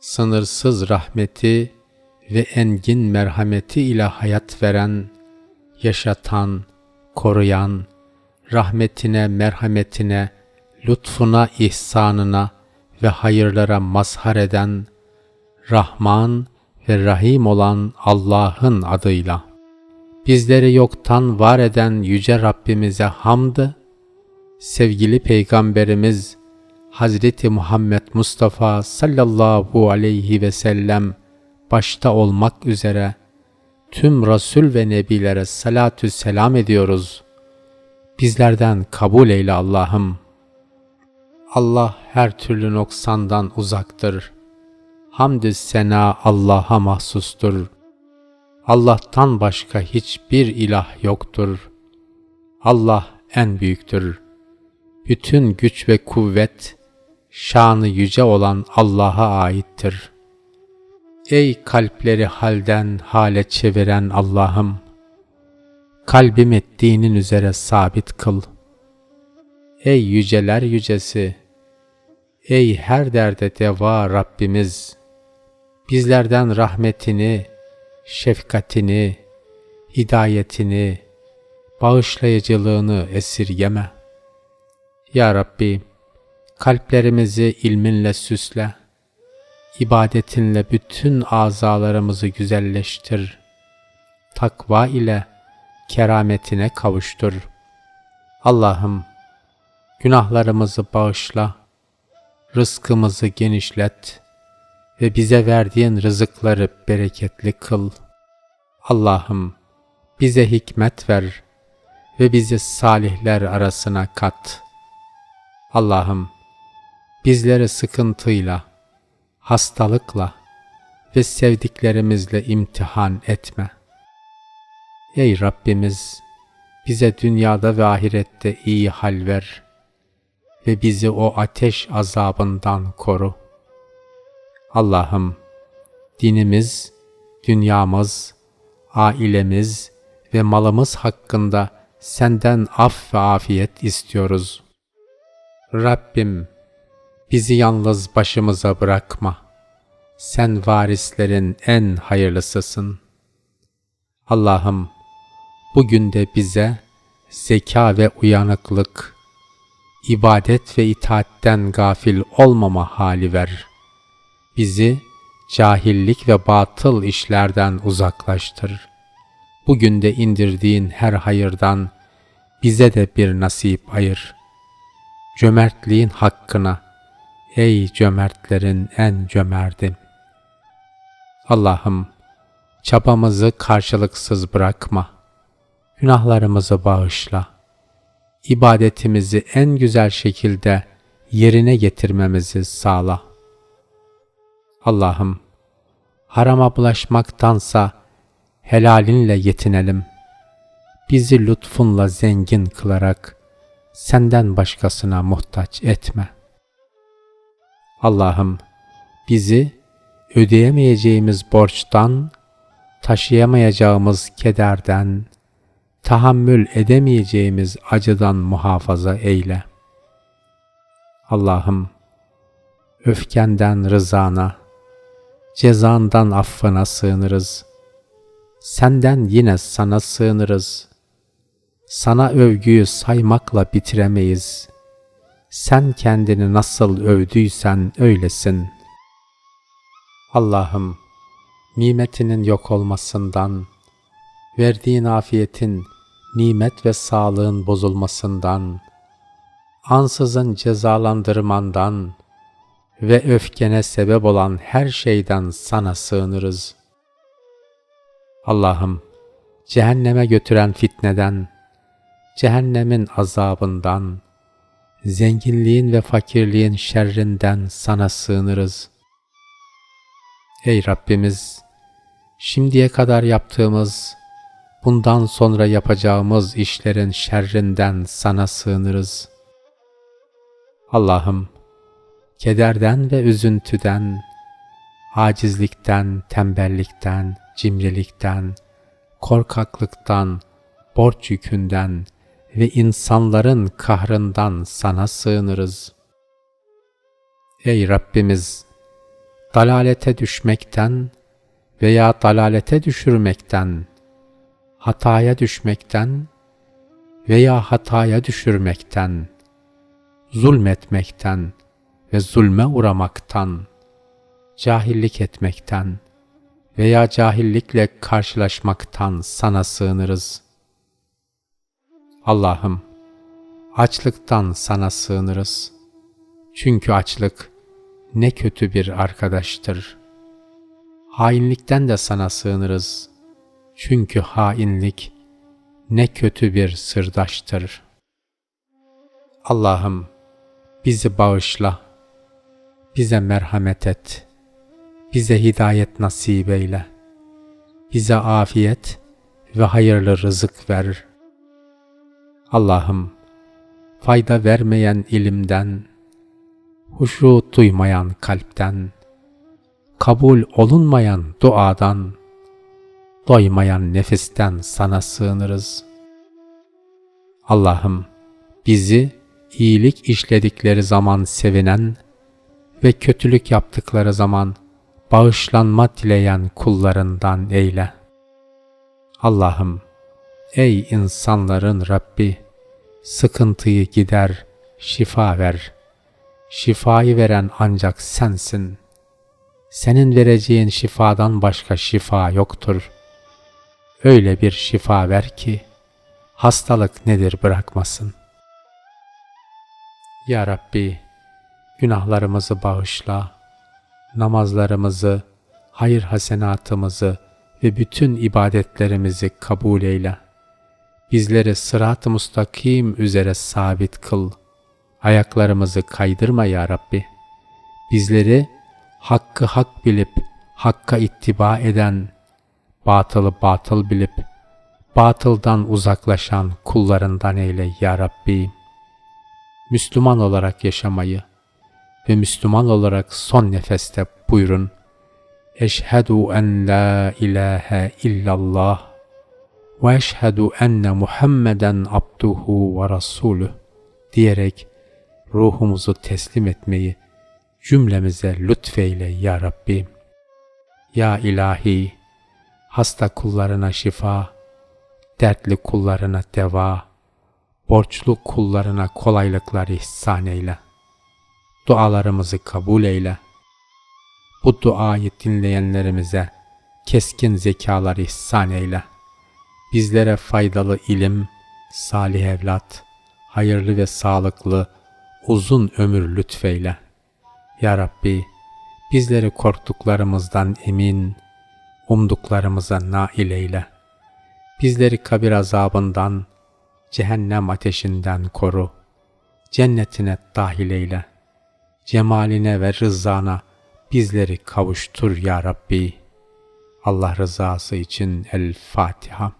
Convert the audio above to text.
sınırsız rahmeti ve engin merhameti ile hayat veren, yaşatan, koruyan, rahmetine, merhametine, lütfuna, ihsanına ve hayırlara mazhar eden, Rahman ve Rahim olan Allah'ın adıyla. Bizleri yoktan var eden Yüce Rabbimize hamdı, sevgili Peygamberimiz Hazreti Muhammed Mustafa sallallahu aleyhi ve sellem başta olmak üzere tüm Resul ve Nebilere salatü selam ediyoruz. Bizlerden kabul eyle Allah'ım. Allah her türlü noksandan uzaktır. Hamdü sena Allah'a mahsustur. Allah'tan başka hiçbir ilah yoktur. Allah en büyüktür. Bütün güç ve kuvvet, şanı yüce olan Allah'a aittir. Ey kalpleri halden hale çeviren Allah'ım! Kalbimi dinin üzere sabit kıl. Ey yüceler yücesi! Ey her derde deva Rabbimiz! Bizlerden rahmetini, şefkatini, hidayetini, bağışlayıcılığını esirgeme. Ya Rabbi, kalplerimizi ilminle süsle, ibadetinle bütün azalarımızı güzelleştir, takva ile kerametine kavuştur. Allah'ım, günahlarımızı bağışla, rızkımızı genişlet ve bize verdiğin rızıkları bereketli kıl. Allah'ım, bize hikmet ver ve bizi salihler arasına kat. Allah'ım, bizleri sıkıntıyla, hastalıkla ve sevdiklerimizle imtihan etme. Ey Rabbimiz, bize dünyada ve ahirette iyi hal ver ve bizi o ateş azabından koru. Allah'ım, dinimiz, dünyamız, ailemiz ve malımız hakkında senden af ve afiyet istiyoruz. Rabbim, bizi yalnız başımıza bırakma. Sen varislerin en hayırlısısın. Allah'ım, bugün de bize zeka ve uyanıklık, ibadet ve itaatten gafil olmama hali ver. Bizi cahillik ve batıl işlerden uzaklaştır. Bugün de indirdiğin her hayırdan bize de bir nasip ayır. Cömertliğin hakkına, ey cömertlerin en cömertim. Allah'ım, çabamızı karşılıksız bırakma. Günahlarımızı bağışla. İbadetimizi en güzel şekilde yerine getirmemizi sağla. Allah'ım, harama bulaşmaktansa helalinle yetinelim. Bizi lütfunla zengin kılarak senden başkasına muhtaç etme. Allah'ım, bizi ödeyemeyeceğimiz borçtan, taşıyamayacağımız kederden, tahammül edemeyeceğimiz acıdan muhafaza eyle. Allah'ım, öfkenden rızana, cezandan affına sığınırız. Senden yine sana sığınırız. Sana övgüyü saymakla bitiremeyiz. Sen kendini nasıl övdüysen öylesin. Allah'ım, nimetinin yok olmasından, verdiğin afiyetin, nimet ve sağlığın bozulmasından, ansızın cezalandırmandan ve öfkene sebep olan her şeyden sana sığınırız. Allah'ım, cehenneme götüren fitneden, cehennemin azabından, zenginliğin ve fakirliğin şerrinden sana sığınırız. Ey Rabbimiz! Şimdiye kadar yaptığımız, bundan sonra yapacağımız işlerin şerrinden sana sığınırız. Allah'ım, kederden ve üzüntüden, acizlikten, tembellikten, cimrilikten, korkaklıktan, borç yükünden ve insanların kahrından sana sığınırız. Ey Rabbimiz! dalalete düşmekten veya dalalete düşürmekten, hataya düşmekten veya hataya düşürmekten, zulmetmekten ve zulme uğramaktan, cahillik etmekten veya cahillikle karşılaşmaktan sana sığınırız. Allah'ım, açlıktan sana sığınırız. Çünkü açlık ne kötü bir arkadaştır. Hainlikten de sana sığınırız. Çünkü hainlik ne kötü bir sırdaştır. Allah'ım bizi bağışla, bize merhamet et, bize hidayet nasip eyle, bize afiyet ve hayırlı rızık ver. Allah'ım fayda vermeyen ilimden, huşu duymayan kalpten, kabul olunmayan duadan, doymayan nefisten sana sığınırız. Allah'ım bizi iyilik işledikleri zaman sevinen ve kötülük yaptıkları zaman bağışlanma dileyen kullarından eyle. Allah'ım ey insanların Rabbi sıkıntıyı gider, şifa ver. Şifayı veren ancak sensin. Senin vereceğin şifadan başka şifa yoktur. Öyle bir şifa ver ki hastalık nedir bırakmasın. Ya Rabbi, günahlarımızı bağışla, namazlarımızı, hayır hasenatımızı ve bütün ibadetlerimizi kabul eyle. Bizleri sırat-ı mustakim üzere sabit kıl. Ayaklarımızı kaydırma ya Rabbi. Bizleri hakkı hak bilip hakka ittiba eden, batılı batıl bilip batıldan uzaklaşan kullarından eyle ya Rabbi. Müslüman olarak yaşamayı ve Müslüman olarak son nefeste buyurun. Eşhedü en la ilahe illallah ve eşhedü enne Muhammeden abduhu ve rasuluh diyerek ruhumuzu teslim etmeyi cümlemize lütfeyle ya Rabbi. Ya ilahi, hasta kullarına şifa, dertli kullarına deva, borçlu kullarına kolaylıklar ihsan eyle. Dualarımızı kabul eyle. Bu duayı dinleyenlerimize keskin zekalar ihsan eyle. Bizlere faydalı ilim, salih evlat, hayırlı ve sağlıklı, uzun ömür lütfeyle. Ya Rabbi, bizleri korktuklarımızdan emin, umduklarımıza nail eyle. Bizleri kabir azabından, cehennem ateşinden koru. Cennetine dahil eyle. Cemaline ve rızana bizleri kavuştur ya Rabbi. Allah rızası için El Fatiha.